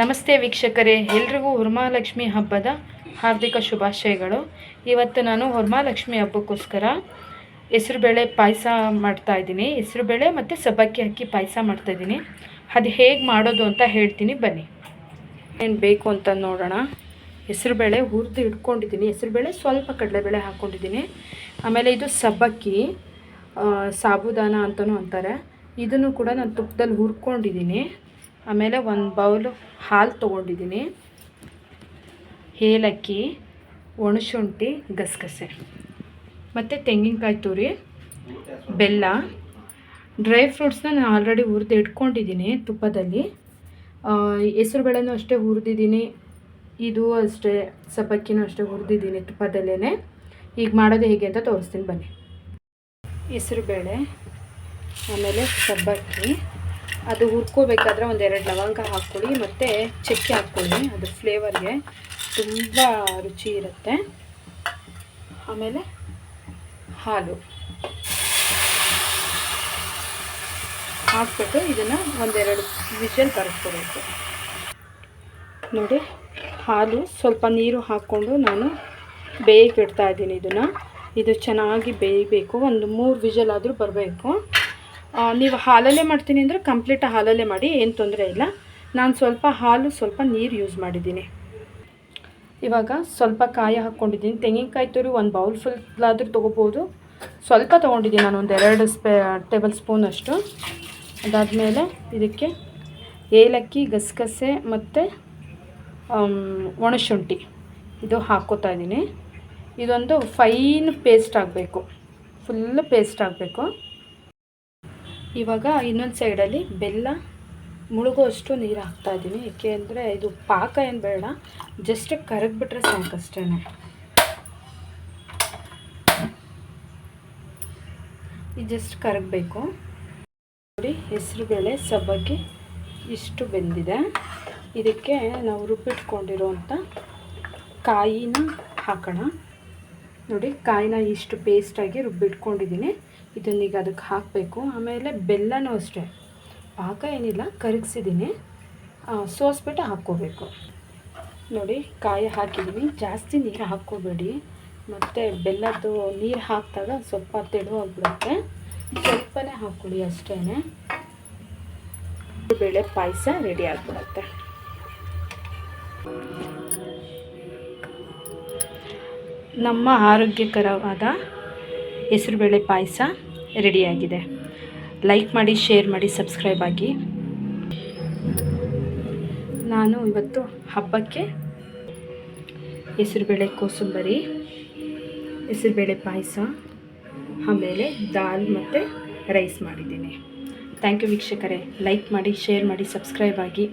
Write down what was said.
ನಮಸ್ತೆ ವೀಕ್ಷಕರೇ, ಎಲ್ರಿಗೂ ಹುರ್ಮಾಲಕ್ಷ್ಮಿ ಹಬ್ಬದ ಹಾರ್ದಿಕ ಶುಭಾಶಯಗಳು. ಇವತ್ತು ನಾನು ಹುರ್ಮಾಲಕ್ಷ್ಮಿ ಹಬ್ಬಕ್ಕೋಸ್ಕರ ಹೆಸರುಬೇಳೆ ಪಾಯಸ ಮಾಡ್ತಾಯಿದ್ದೀನಿ ಹೆಸರುಬೇಳೆ ಮತ್ತು ಸಬ್ಬಕ್ಕಿ ಅಕ್ಕಿ ಪಾಯಸ ಮಾಡ್ತಾಯಿದ್ದೀನಿ ಅದು ಹೇಗೆ ಮಾಡೋದು ಅಂತ ಹೇಳ್ತೀನಿ, ಬನ್ನಿ. ಏನು ಬೇಕು ಅಂತ ನೋಡೋಣ. ಹೆಸರುಬೇಳೆ ಹುರಿದು ಇಟ್ಕೊಂಡಿದ್ದೀನಿ. ಹೆಸರುಬೇಳೆ ಸ್ವಲ್ಪ ಕಡಲೆಬೇಳೆ ಹಾಕ್ಕೊಂಡಿದ್ದೀನಿ ಆಮೇಲೆ ಇದು ಸಬ್ಬಕ್ಕಿ ಸಾಬುದಾನ ಅಂತಲೂ ಅಂತಾರೆ. ಇದನ್ನು ಕೂಡ ನಾನು ತುಪ್ಪದಲ್ಲಿ ಹುರ್ಕೊಂಡಿದ್ದೀನಿ. ಆಮೇಲೆ ಒಂದು ಬೌಲ್ ಹಾಲು ತೊಗೊಂಡಿದ್ದೀನಿ. ಏಲಕ್ಕಿ, ಒಣಶುಂಠಿ, ಗಸಗಸೆ. ಮತ್ತು ತೆಂಗಿನಕಾಯಿ ತುರಿ, ಬೆಲ್ಲ. ಡ್ರೈ ಫ್ರೂಟ್ಸ್ನ ನಾನು ಆಲ್ರೆಡಿ ಹುರಿದು ಇಟ್ಕೊಂಡಿದ್ದೀನಿ ತುಪ್ಪದಲ್ಲಿ. ಹೆಸರುಬೇಳೆನೂ ಅಷ್ಟೇ ಹುರಿದಿದ್ದೀನಿ. ಇದು ಅಷ್ಟೇ, ಸಬ್ಬಕ್ಕಿನೂ ಅಷ್ಟೇ ಹುರಿದಿದ್ದೀನಿ ತುಪ್ಪದಲ್ಲೇ ಈಗ ಮಾಡೋದು ಹೇಗೆ ಅಂತ ತೋರಿಸ್ತೀನಿ ಬನ್ನಿ. ಹೆಸರುಬೇಳೆ, ಆಮೇಲೆ ಸಬ್ಬಕ್ಕಿ. ಅದು ಹುರ್ಕೋಬೇಕಾದ್ರೆ ಒಂದೆರಡು ಲವಂಗ ಹಾಕ್ಕೊಳ್ಳಿ ಮತ್ತು ಚಕ್ಕೆ ಹಾಕ್ಕೊಳ್ಳಿ ಅದ್ರ ಫ್ಲೇವರ್ಗೆ ತುಂಬ ರುಚಿ ಇರುತ್ತೆ. ಆಮೇಲೆ ಹಾಲು. ಹಾಕ್ಬಿಟ್ಟು ಇದನ್ನು ಒಂದೆರಡು ವಿಷಲ್ ಕರೆಸ್ಕೊಬೇಕು ನೋಡಿ, ಹಾಲು ಸ್ವಲ್ಪ ನೀರು ಹಾಕ್ಕೊಂಡು ನಾನು ಬೇಯಕ್ಕೆ ಇಡ್ತಾ ಇದ್ದೀನಿ ಇದನ್ನು. ಇದು ಚೆನ್ನಾಗಿ ಬೇಯಬೇಕು. ಒಂದು ಮೂರು ವಿಷಲ್ ಆದರೂ ಬರಬೇಕು. ನೀವು ಹಾಲಲ್ಲೇ ಮಾಡ್ತೀನಿ ಅಂದರೆ ಕಂಪ್ಲೀಟ್ ಹಾಲಲ್ಲೇ ಮಾಡಿ, ಏನು ತೊಂದರೆ ಇಲ್ಲ. ನಾನು ಸ್ವಲ್ಪ ಹಾಲು, ಸ್ವಲ್ಪ ನೀರು ಯೂಸ್ ಮಾಡಿದ್ದೀನಿ. ಇವಾಗ ಸ್ವಲ್ಪ ಕಾಯಿ ಹಾಕ್ಕೊಂಡಿದ್ದೀನಿ. ತೆಂಗಿನಕಾಯಿ ತುರಿ ಒಂದು ಬೌಲ್ ಫುಲ್ ಆದರೂ ತೊಗೋಬೋದು. ಸ್ವಲ್ಪ ತೊಗೊಂಡಿದ್ದೀನಿ ನಾನು ಒಂದು ಎರಡು ಸ್ಪೇ ಟೇಬಲ್ ಸ್ಪೂನ್ ಅಷ್ಟು. ಅದಾದಮೇಲೆ ಇದಕ್ಕೆ ಏಲಕ್ಕಿ, ಗಸಗಸೆ ಮತ್ತು ಒಣಶುಂಠಿ. ಇದು ಹಾಕ್ಕೋತಾ ಇದ್ದೀನಿ. ಇದೊಂದು ಫೈನ್ ಪೇಸ್ಟ್ ಆಗಬೇಕು. ಫುಲ್ ಪೇಸ್ಟ್ ಆಗಬೇಕು. ಇವಾಗ ಇನ್ನೊಂದು ಸೈಡಲ್ಲಿ ಬೆಲ್ಲ ಮುಳುಗೋಷ್ಟು ನೀರು ಹಾಕ್ತಾ ಇದ್ದೀನಿ ಏಕೆ ಅಂದರೆ ಇದು ಪಾಕ ಏನು ಬೇಡ ಜಸ್ಟ್ ಕರಗಿಬಿಟ್ರೆ ಸಾಕಷ್ಟೇ ಇದು ಜಸ್ಟ್ ಕರಗಬೇಕು. ನೋಡಿ ಹೆಸರುಬೇಳೆ ಸಬ್ಬಕ್ಕಿ ಇಷ್ಟು ಬೆಂದಿದೆ. ಇದಕ್ಕೆ ನಾವು ರುಬ್ಬಿಟ್ಕೊಂಡಿರೋಂಥ ಕಾಯಿನ ಹಾಕೋಣ. ನೋಡಿ, ಕಾಯಿನ ಇಷ್ಟು ಪೇಸ್ಟಾಗಿ ರುಬ್ಬಿಟ್ಕೊಂಡಿದ್ದೀನಿ. ಇದನ್ನೀಗ ಅದಕ್ಕೆ ಹಾಕಬೇಕು. ಆಮೇಲೆ ಬೆಲ್ಲನೂ ಅಷ್ಟೇ. ಪಾಕ ಏನಿಲ್ಲ, ಕರಗಿಸಿದ್ದೀನಿ. ಸೋಸ್ಬಿಟ್ಟು ಹಾಕ್ಕೋಬೇಕು. ನೋಡಿ, ಕಾಯಿ ಹಾಕಿದ್ದೀನಿ. ಜಾಸ್ತಿ ನೀರು ಹಾಕ್ಕೋಬೇಡಿ. ಮತ್ತು ಬೆಲ್ಲದ್ದು ನೀರು ಹಾಕಿದಾಗ ಸ್ವಲ್ಪ ತೆಳುವಾಗ್ಬಿಡುತ್ತೆ ಸ್ವಲ್ಪನೇ ಹಾಕ್ಕೊಳ್ಳಿ ಅಷ್ಟೇ ಬೇಳೆ ಪಾಯಸ ರೆಡಿ ಆಗಿಬಿಡುತ್ತೆ. ನಮ್ಮ ಆರೋಗ್ಯಕರವಾದ ಹೆಸರುಬೇಳೆ ಪಾಯಸ ರೆಡಿಯಾಗಿದೆ. ಲೈಕ್ ಮಾಡಿ ಶೇರ್ ಮಾಡಿ ಸಬ್ಸ್ಕ್ರೈಬ್ ಆಗಿ. ನಾನು ಇವತ್ತು ಹಬ್ಬಕ್ಕೆ ಹೆಸರುಬೇಳೆ ಕೋಸಂಬರಿ, ಹೆಸರುಬೇಳೆ ಪಾಯಸ, ಆಮೇಲೆ ದಾಲ್ ಮತ್ತು ರೈಸ್ ಮಾಡಿದ್ದೀನಿ. ಥ್ಯಾಂಕ್ ಯು ವೀಕ್ಷಕರೇ. ಲೈಕ್ ಮಾಡಿ ಶೇರ್ ಮಾಡಿ ಸಬ್ಸ್ಕ್ರೈಬ್ ಆಗಿ.